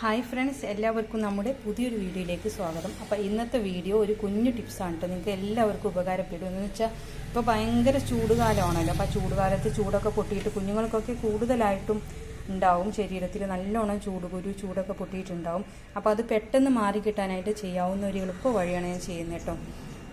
Hi friends എല്ലാവർക്കും നമ്മുടെ പുതിയൊരു വീഡിയോയിലേക്ക് സ്വാഗതം. അപ്പോൾ ഇന്നത്തെ വീഡിയോ ഒരു കുഞ്ഞു ടിപ്സാണ് കേട്ടോ നിങ്ങൾക്ക് എല്ലാവർക്കും ഉപകാരപ്പെടും. എന്ന് വെച്ചാൽ ഇപ്പോൾ ഭയങ്കര ചൂടുകാലമാണല്ലോ. അപ്പോൾ ആ ചൂടുകാലത്ത് ചൂടൊക്കെ പൊട്ടിയിട്ട് കുഞ്ഞുങ്ങൾക്കൊക്കെ കൂടുതലായിട്ടും ഉണ്ടാവും. ശരീരത്തിൽ നല്ലോണം ചൂട് കുരു ചൂടൊക്കെ പൊട്ടിയിട്ടുണ്ടാവും. അപ്പോൾ അത് പെട്ടെന്ന് മാറി കിട്ടാനായിട്ട് ചെയ്യാവുന്ന ഒരു എളുപ്പ വഴിയാണ് ഞാൻ ചെയ്യുന്നത് കേട്ടോ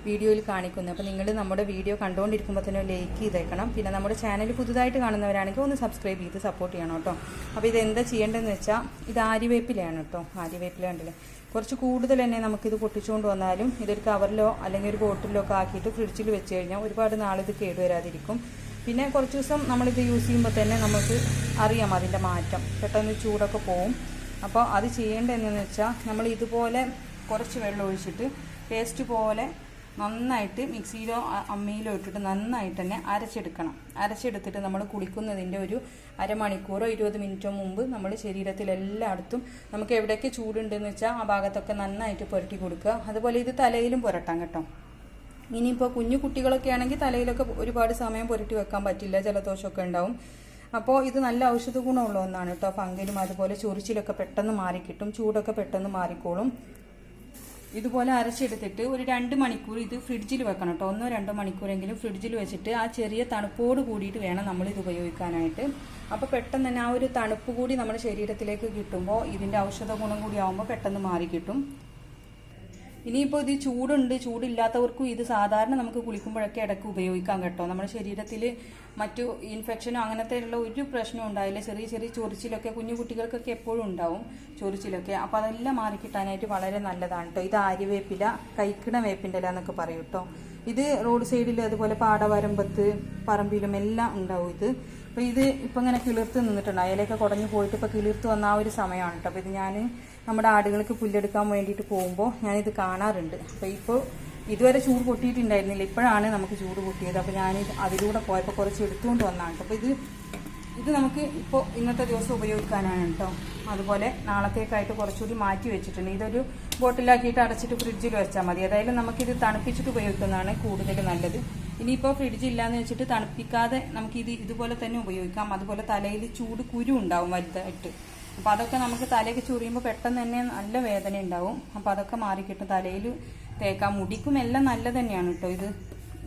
വീഡിയോയിൽ കാണിക്കുന്നത് അപ്പോൾ നിങ്ങൾ നമ്മുടെ വീഡിയോ കണ്ടുകൊണ്ടിരിക്കുമ്പോൾ തന്നെ ലൈക്ക് ചെയ്തേക്കണം. പിന്നെ നമ്മുടെ ചാനൽ പുതുതായിട്ട് കാണുന്നവരാണെങ്കിൽ ഒന്ന് സബ്സ്ക്രൈബ് ചെയ്ത് സപ്പോർട്ട് ചെയ്യണം കേട്ടോ. അപ്പോൾ ഇത് എന്താ ചെയ്യേണ്ടതെന്ന് വെച്ചാൽ ഇത് ആര്യവേപ്പിലയാണ് കേട്ടോ. ആര്യവേപ്പില കുറച്ച് കൂടുതൽ തന്നെ നമുക്കിത് പൊട്ടിച്ചുകൊണ്ട് വന്നാലും ഇതൊരു കവറിലോ അല്ലെങ്കിൽ ഒരു ബോട്ടിലോ ഒക്കെ ആക്കിയിട്ട് ഫ്രിഡ്ജിൽ വെച്ച് കഴിഞ്ഞാൽ ഒരുപാട് നാളിത് കേടുവരാതിരിക്കും പിന്നെ കുറച്ച് ദിവസം നമ്മളിത് യൂസ് ചെയ്യുമ്പോൾ തന്നെ നമുക്ക് അറിയാം അതിന്റെ മാറ്റം. പെട്ടെന്ന് ചൂടൊക്കെ പോവും. അപ്പോൾ അത് ചെയ്യേണ്ടതെന്ന് വെച്ചാൽ നമ്മൾ ഇതുപോലെ കുറച്ച് വെള്ളം ഒഴിച്ചിട്ട് പേസ്റ്റ് പോലെ നന്നായിട്ട് മിക്സിയിലോ അമ്മയിലോ ഇട്ടിട്ട് നന്നായിട്ട് തന്നെ അരച്ചെടുക്കണം. അരച്ചെടുത്തിട്ട് നമ്മൾ കുളിക്കുന്നതിന്റെ ഒരു അരമണിക്കൂറോ ഇരുപത് മിനിറ്റോ മുമ്പ് നമ്മൾ ശരീരത്തിൽ എല്ലായിടത്തും നമുക്ക് എവിടെയൊക്കെ ചൂടുണ്ടെന്ന് വെച്ചാൽ ആ ഭാഗത്തൊക്കെ നന്നായിട്ട് പുരട്ടി കൊടുക്കുക. അതുപോലെ ഇത് തലയിലും പുരട്ടാം കേട്ടോ. ഇനിയിപ്പോൾ കുഞ്ഞു കുട്ടികളൊക്കെ ആണെങ്കിൽ തലയിലൊക്കെ ഒരുപാട് സമയം പുരട്ടി വെക്കാൻ പറ്റില്ല ജലദോഷമൊക്കെ ഉണ്ടാവും. അപ്പോൾ ഇത് നല്ല ഔഷധ ഗുണമുള്ള ഒന്നാണ് കേട്ടോ. ഫംഗലും അതുപോലെ ചൊറിച്ചിലൊക്കെ പെട്ടെന്ന് മാറിക്കിട്ടും ചൂടൊക്കെ പെട്ടെന്ന് മാറിക്കോളും. ഇതുപോലെ അരച്ചെടുത്തിട്ട് ഒരു രണ്ട് മണിക്കൂർ ഇത് ഫ്രിഡ്ജിൽ വെക്കണം കേട്ടോ. ഒന്നോ രണ്ടോ മണിക്കൂറെങ്കിലും ഫ്രിഡ്ജിൽ വെച്ചിട്ട് ആ ചെറിയ തണുപ്പോട് കൂടിയിട്ട് വേണം നമ്മൾ ഇത് ഉപയോഗിക്കാനായിട്ട്. അപ്പോൾ പെട്ടെന്ന് തന്നെ ആ ഒരു തണുപ്പ് കൂടി നമ്മുടെ ശരീരത്തിലേക്ക് കിട്ടുമ്പോൾ ഇതിന്റെ ഔഷധ ഗുണം കൂടി ആകുമ്പോൾ പെട്ടെന്ന് മാറി കിട്ടും. ഇനിയിപ്പോൾ ഇത് ചൂടുണ്ട് ചൂടില്ലാത്തവർക്കും ഇത് സാധാരണ നമുക്ക് കുളിക്കുമ്പോഴൊക്കെ ഇടയ്ക്ക് ഉപയോഗിക്കാം കേട്ടോ. നമ്മുടെ ശരീരത്തിൽ മറ്റു ഇൻഫെക്ഷനോ അങ്ങനത്തെ ഉള്ള ഒരു പ്രശ്നവും ഉണ്ടാവില്ല. ചെറിയ ചെറിയ ചൊറിച്ചിലൊക്കെ കുഞ്ഞു കുട്ടികൾക്കൊക്കെ എപ്പോഴും ഉണ്ടാവും ചൊറിച്ചിലൊക്കെ. അപ്പോൾ അതെല്ലാം മാറിക്കിട്ടാനായിട്ട് വളരെ നല്ലതാണ് കേട്ടോ. ഇത് ആര്യവേപ്പില കൈക്കിട വേപ്പിന്റെ ഇല എന്നൊക്കെ പറയും കേട്ടോ. ഇത് റോഡ് സൈഡിൽ അതുപോലെ പാടവരമ്പത്ത് പറമ്പിലും എല്ലാം ഉണ്ടാവും ഇത്. അപ്പോൾ ഇത് ഇപ്പം ഇങ്ങനെ കിളിർത്ത് നിന്നിട്ടുണ്ട്. അയലൊക്കെ കുടഞ്ഞു പോയിട്ട് ഇപ്പോൾ കിളിർത്ത് വന്ന ആ ഒരു സമയമാണ് കേട്ടോ. അപ്പോൾ ഇത് ഞാൻ നമ്മുടെ ആടുകൾക്ക് പുല്ലെടുക്കാൻ വേണ്ടിയിട്ട് പോകുമ്പോൾ ഞാനിത് കാണാറുണ്ട്. അപ്പോൾ ഇപ്പോൾ ഇതുവരെ ചൂട് പൊട്ടിയിട്ടുണ്ടായിരുന്നില്ല. ഇപ്പോഴാണ് നമുക്ക് ചൂട് പൊട്ടിയത്. അപ്പോൾ ഞാൻ അതിലൂടെ പോയപ്പോൾ കുറച്ച് എടുത്തുകൊണ്ട് വന്നതാണ് അപ്പോൾ ഇത് ഇത് നമുക്ക് ഇപ്പോൾ ഇന്നത്തെ ദിവസം ഉപയോഗിക്കാനാണ് കേട്ടോ അതുപോലെ നാളത്തേക്കായിട്ട് കുറച്ചുകൂടി മാറ്റി വെച്ചിട്ടുണ്ട്. ഇതൊരു ബോട്ടിലാക്കിയിട്ട് അടച്ചിട്ട് ഫ്രിഡ്ജിൽ വെച്ചാൽ മതി. ഏതായാലും നമുക്കിത് തണുപ്പിച്ചിട്ട് ഉപയോഗിക്കുന്നതാണ് കൂടുതൽ നല്ലത്. ഇനിയിപ്പോൾ ഫ്രിഡ്ജ് ഇല്ലാന്ന് വെച്ചിട്ട് തണുപ്പിക്കാതെ നമുക്ക് ഇത് ഇതുപോലെ തന്നെ ഉപയോഗിക്കാം. അതുപോലെ തലയിൽ ചൂട് കുരു ഉണ്ടാവും വലുതായിട്ട്. അപ്പോൾ അതൊക്കെ നമുക്ക് തലയൊക്കെ ചൊറിയുമ്പോൾ പെട്ടെന്ന് തന്നെ നല്ല വേദന ഉണ്ടാവും. അപ്പോൾ അതൊക്കെ മാറിക്കിട്ടും. തലയിൽ തേക്കാം മുടിക്കും എല്ലാം നല്ല തന്നെയാണ് കേട്ടോ ഇത്.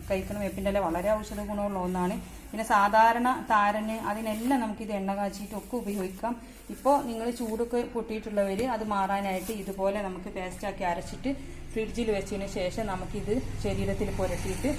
കഴിക്കുന്ന വേപ്പിന്റെ ഇല വളരെ ഔഷധ ഗുണമുള്ള ഒന്നാണ്. പിന്നെ സാധാരണ താരന് അതിനെല്ലാം നമുക്ക് ഇത് എണ്ണ കാച്ചിട്ടൊക്കെ ഉപയോഗിക്കാം. ഇപ്പോൾ നിങ്ങൾ ചൂടൊക്കെ പൊട്ടിയിട്ടുള്ളവർ അത് മാറാനായിട്ട് ഇതുപോലെ നമുക്ക് പേസ്റ്റാക്കി അരച്ചിട്ട് ഫ്രിഡ്ജിൽ വെച്ചതിന് ശേഷം നമുക്കിത് ശരീരത്തിൽ പുരട്ടിയിട്ട്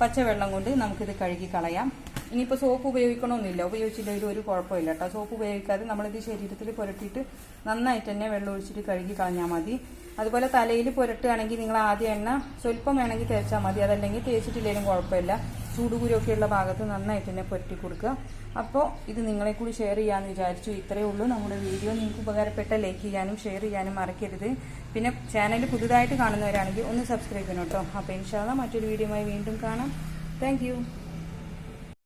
പച്ചവെള്ളം കൊണ്ട് നമുക്കിത് കഴുകി കളയാം. ഇനിയിപ്പോൾ സോപ്പ് ഉപയോഗിക്കണമെന്നില്ല ഉപയോഗിച്ചില്ലെങ്കിൽ ഒരു കുഴപ്പമില്ല കേട്ടോ സോപ്പ് ഉപയോഗിക്കാതെ നമ്മളിത് ശരീരത്തിൽ പുരട്ടിയിട്ട് നന്നായിട്ട് തന്നെ വെള്ളം ഒഴിച്ചിട്ട് കഴുകി കളഞ്ഞാൽ മതി. അതുപോലെ തലയിൽ പുരട്ടുകയാണെങ്കിൽ നിങ്ങൾ ആദ്യം എണ്ണ സ്വല്പം വേണമെങ്കിൽ തേച്ചാൽ മതി. അതല്ലെങ്കിൽ തേച്ചിട്ടില്ലെങ്കിലും കുഴപ്പമില്ല. ചൂടുകുരൊക്കെ ഉള്ള ഭാഗത്ത് നന്നായിട്ട് തന്നെ പുരട്ടി കൊടുക്കുക. അപ്പോൾ ഇത് നിങ്ങളെ കൂടി ഷെയർ ചെയ്യാമെന്ന് വിചാരിച്ചു. ഇത്രയേ ഉള്ളൂ നമ്മുടെ വീഡിയോ നിങ്ങൾക്ക് ഉപകാരപ്പെട്ട ലൈക്ക് ചെയ്യാനും ഷെയർ ചെയ്യാനും മറക്കരുത്. പിന്നെ ചാനൽ പുതുതായിട്ട് കാണുന്നവരാണെങ്കിൽ ഒന്ന് സബ്സ്ക്രൈബ് ചെയ്യണം കേട്ടോ. അപ്പോൾ ഇൻഷാല്ല മറ്റൊരു വീഡിയോയുമായി വീണ്ടും കാണാം. താങ്ക്